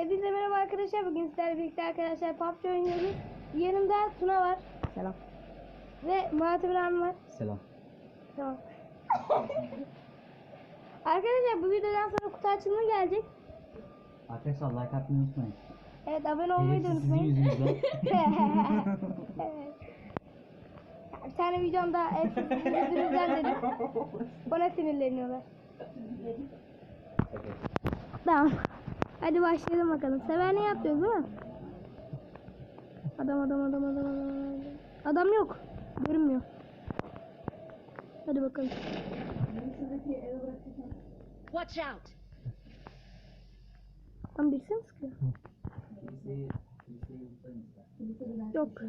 Hepinize merhaba arkadaşlar. Bugün sizlerle birlikte arkadaşlar PUBG oynuyoruz. Yanımda Tuna var. Selam. Ve Murat İbrahim var. Selam. Tamam. arkadaşlar bu videodan sonra kutu açılımı gelecek. Arkadaşlar like atmayı unutmayın. Evet abone olmayı da Hepsi sizin unutmayın. yüzünüzden. evet. Bir tane videomda hep sizin yüzünüzden dedim. Bana sinirleniyorlar. Tamam. Hadi başlayalım bakalım. Sever ne yapıyoruz değil mi? Adam adam adam adam adam. adam. Adam yok. Görünmüyor. Hadi bakalım. Watch out! Tam birisi mi sıkıyor? Yok.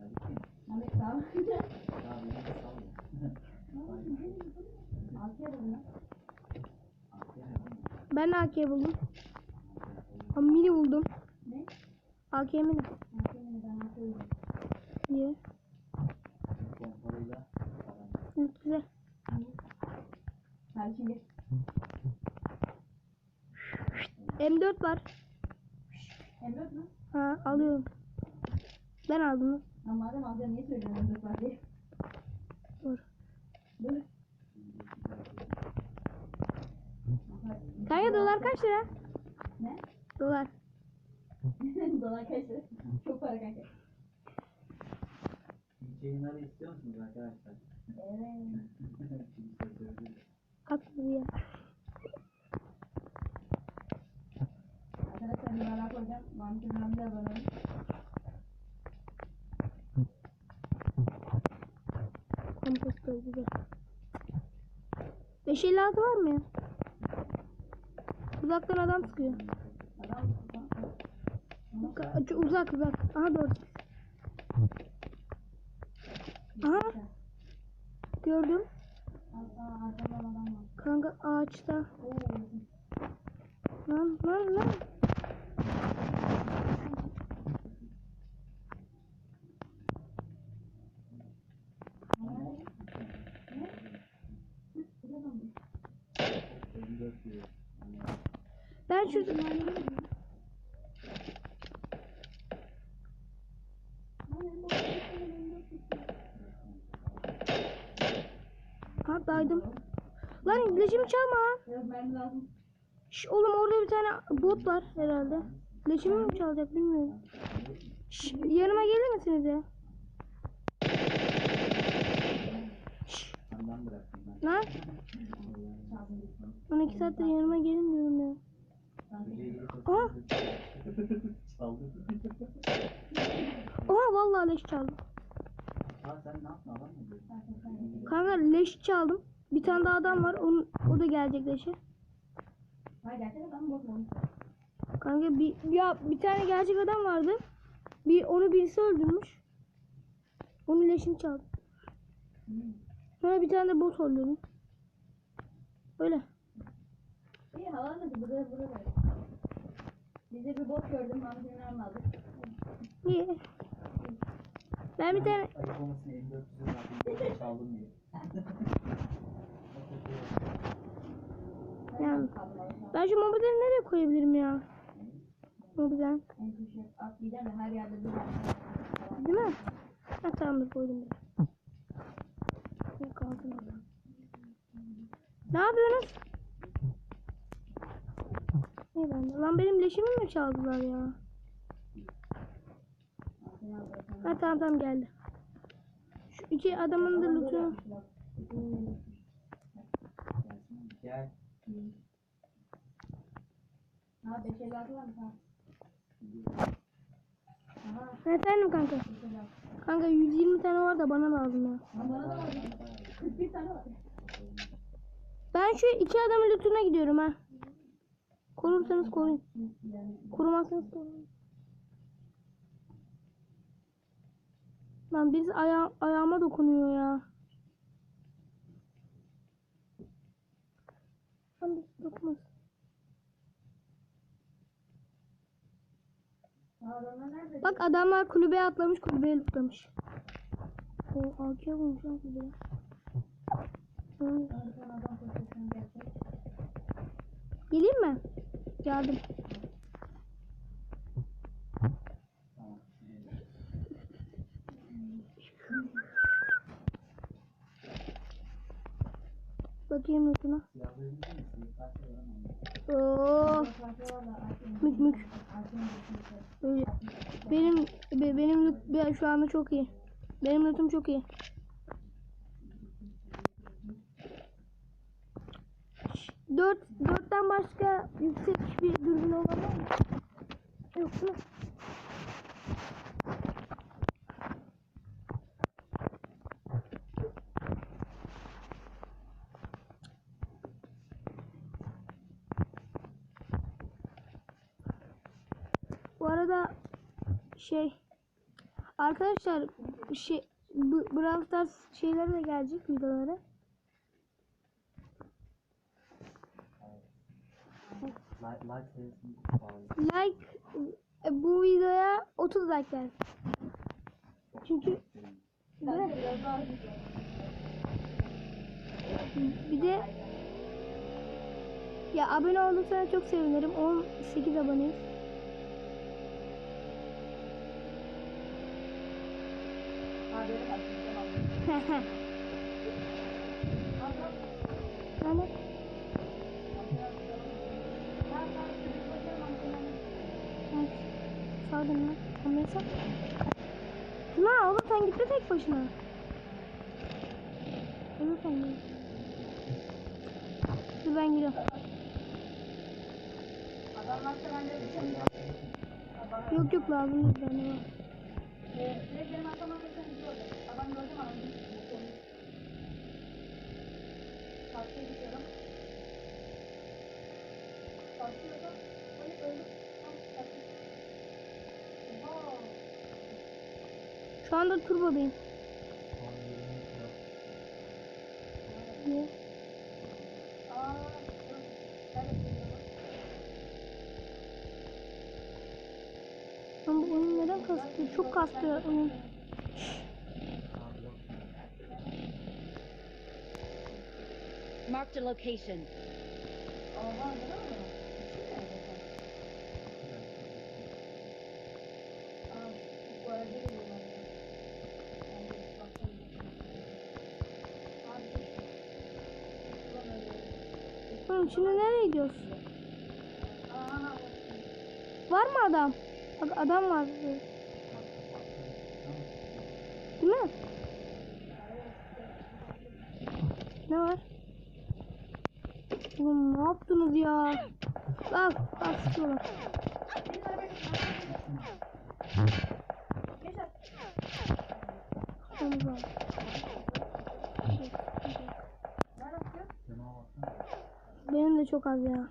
Hadi kim? Abi beni sal ya. Aferin. Ben AK buldum. Ha, mini buldum. Ne? AK mini. Niye? Pompalıyla Güzel. M4 var. Emrah mı? Ha alıyorum. Ben aldım. Ya madem alacaksın niye söylüyorsun Emrah var diye? Dur. Dur. Kanka dolar kaç lira? Ne? Dolar. Dolar kaç lira? Çok para kanka. Yayınları istiyor musunuz arkadaşlar? Evet. Haklı ya. Arkadaşlar bir ara koyacağım. Mahmut Emrah'ın da abone olun. Kompostör güzel. 556 var mı ya? Uzaktan adam şu Uzak uzak. Aha doğru. Aha. Gördüm. Kanka ağaçta. Lan lan lan. Ben şu Ha daydım. Lan leşimi çalma. Şş, oğlum orada bir tane bot var herhalde. Leşimi mi çalacak bilmiyorum. Şş, yanıma gelir misiniz ya? Şş, lan 12 saattir yanıma gelin diyorum ya. Çaldı. oha vallahi leş çaldım. Kanka leş çaldım. Bir tane daha adam var. Onun, o da gelecek leşe. Kanka bir ya bir tane gerçek adam vardı. Bir onu birisi öldürmüş. Onun leşini çaldım. Sonra bir tane de bot öldürdüm. Öyle. İyi hava nasıl? Burada Bize bir bot gördüm. Emrah'ın aldık. İyi. Ben bir tane Ayıp olmasın 5400 lira çaldım diye. yani ben şu mobilleri nereye koyabilirim ya? Mobilden. Değil mi? Ha tamamdır koydum. Ne orada? Ne ben. Lan benim leşimi mi çaldılar ya? Ha tamam tamam geldi. Şu iki adamın da lootunu. Gel. Ha 5 56 var mı? Kanka. 5 56. Kanka 120 tane var da bana lazım ya. Lan bana da var. 41 tane var. Ben şu iki adamın lootuna gidiyorum ha. Korursanız koruyun. Yani Korumazsanız koruyun. Lan birisi aya ayağıma dokunuyor ya. Lan. Ha, adamlar nerede? Bak adamlar kulübeye atlamış kulübeye lootlamış. O AK bulmuş lan kulübeye. Hı. Son Geldim. Bakayım yutuna. Oo, mük mük. Benim be- benim loot be- şu anda çok iyi. Benim lootum çok iyi. Dört, dörtten başka yüksek bir dürbün olabilir mi? Yok mu? Bu arada şey arkadaşlar şey Brawl Stars şeyleri de gelecek videoları. Like, like e, bu videoya 30 like gelsin. Çünkü bir de ya abone olursanız çok sevinirim. 18 aboneyiz. Haberi var. Tamam. Sal. Lan oğlum sen gitme tek başına. Dur sen gel. Dur ben şey Yok yok lazım değil bende var. Ee, direkt benim arkama geçen bir şey oldu. Adam gördüm ama bir Karşıya gidiyorum. Karşıya da öyle öldüm. Tam karşıya. Oha. Şu anda turbodayım. Ama bu oyun neden kastıyor? Çok kastıyor oyun. Marked a location. Oha, değil mi? İçin nerede sen? Aa, bu arada geliyorlar. Ben de bakayım. Abi, ulan öyle. Oğlum şimdi nereye gidiyoruz? Var mı adam? Bak adam var. Değil mi? Ne var? Oğlum ne yaptınız ya? Al, al sıkıyorlar. Tamam, Benim de çok az ya.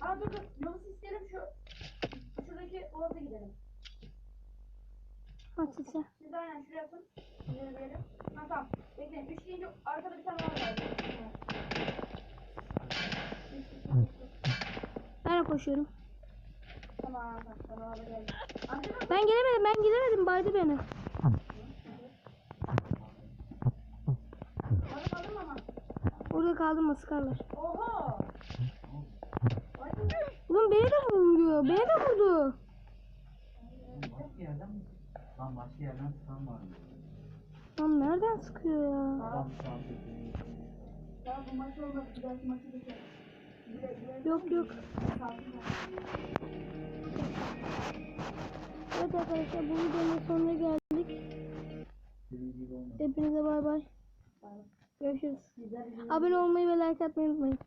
Aa dur dur. Yavuz isterim şu. Şuradaki Oğuz'a gidelim. Sen. Siz aynen şuraya yapın. Şuraya verelim. Ha tamam. Bekleyin. Üç deyince arkada bir tane var. Ben koşuyorum. Abi Ben gelemedim, ben gidemedim. Baydı beni. aldım aldım ama. Orada kaldım mı sıkarlar. Oha. Ulan beni de vuruyor. Beni de vurdu. Başka yerden? Lan başka yerden sıkan var mı? Lan nereden sıkıyor ya? An sesini Ya bu maç olmaz. Bir dahaki maçı Yok yok. Evet arkadaşlar bu videonun sonuna geldik. Hepinize bay bay. Görüşürüz. Abone olmayı ve like atmayı unutmayın.